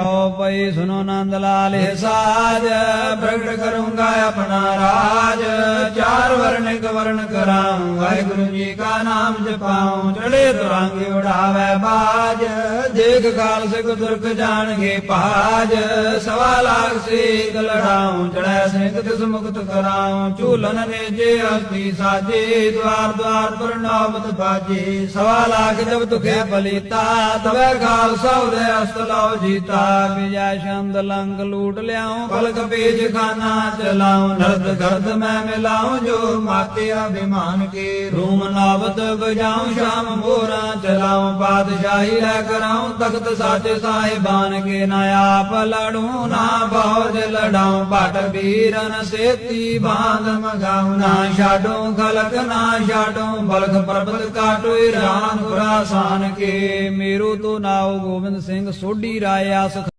ਕਹੋ ਪਈ ਸੁਨੋ ਨੰਦ ਲਾਲ ਸਾਜ ਪ੍ਰਗਟ ਕਰੂੰਗਾ ਆਪਣਾ ਰਾਜ। ਚਾਰ ਵਰਨ ਕਰਾਉ ਵਾਹਿਗੁਰੂ ਜੀ ਕਾ ਨਾਮ ਜਪਾਉ ਚੜੇ ਤੁਰੰਗ ਉਡਾਵੇ ਬਾਜ। ਦੇਖ ਕਾਲ ਸਿਕ ਦੁਰਖ ਜਾਣਗੇ ਪਾਜ ਸਵਾ ਲਾਖ ਸੀਤ ਲੜਾਉ ਚੜੈ ਸਿੰਘ ਤਿਸ ਮੁਕਤ ਕਰਾਉ। ਝੂਲਨ ਨੇ ਜੇ ਹਸਤੀ ਸਾਜੇ, ਦਵਾਰ ਦਵਾਰ ਪਰ ਨਾਮਤ ਬਾਜੇ। ਸਵਾ ਲਾਖ ਜਬ ਤੁਖੇ ਬਲੀਤਾ, ਤਵੇ ਖਾਲਸਾ ਉਦੇ ਅਸਤ ਲਾਓ ਜੀਤਾ। ਵਿਜੈ ਸ਼ੰਦ ਲੰਗ ਲੂਟ ਲਿਆਉ ਪਲਕ ਪੇਜ ਖਾਨਾ ਚਲਾਉ ਨਰਦ ਗਰਦ ਮੈਂ ਮਿਲਾਉ, ਜੋ ਮਾਤੇ ਅਭਿਮਾਨ ਕੇ ਰੂਮ ਨਾਵਤ ਬਜਾਉ ਸ਼ਾਮ ਮੋਰਾ ਚਲਾਉ ਬਾਦਸ਼ਾਹੀ ਲੈ ਕਰਾਉ, ਤਖਤ ਸਾਚੇ ਸਾਹਿਬਾਨ ਕੇ ਨਾ ਆਪ ਲੜੂ, ਨਾ ਬੌਜ ਲੜਾਉ, ਭਟ ਵੀਰਨ ਸੇਤੀ ਬਾਂਧ ਮਗਾਉ, ਨਾ ਛਾਡੋ ਖਲਕ, ਨਾ ਛਾਡੋ ਬਲਖ ਪਰਬਤ ਕਾਟੋ ਰਾਨ ਖੁਰਾਸਾਨ ਕੇ। ਮੇਰੂ ਤੋ ਨਾਉ ਗੋਬਿੰਦ ਸਿੰਘ ਸੋਢੀ ਰਾਏ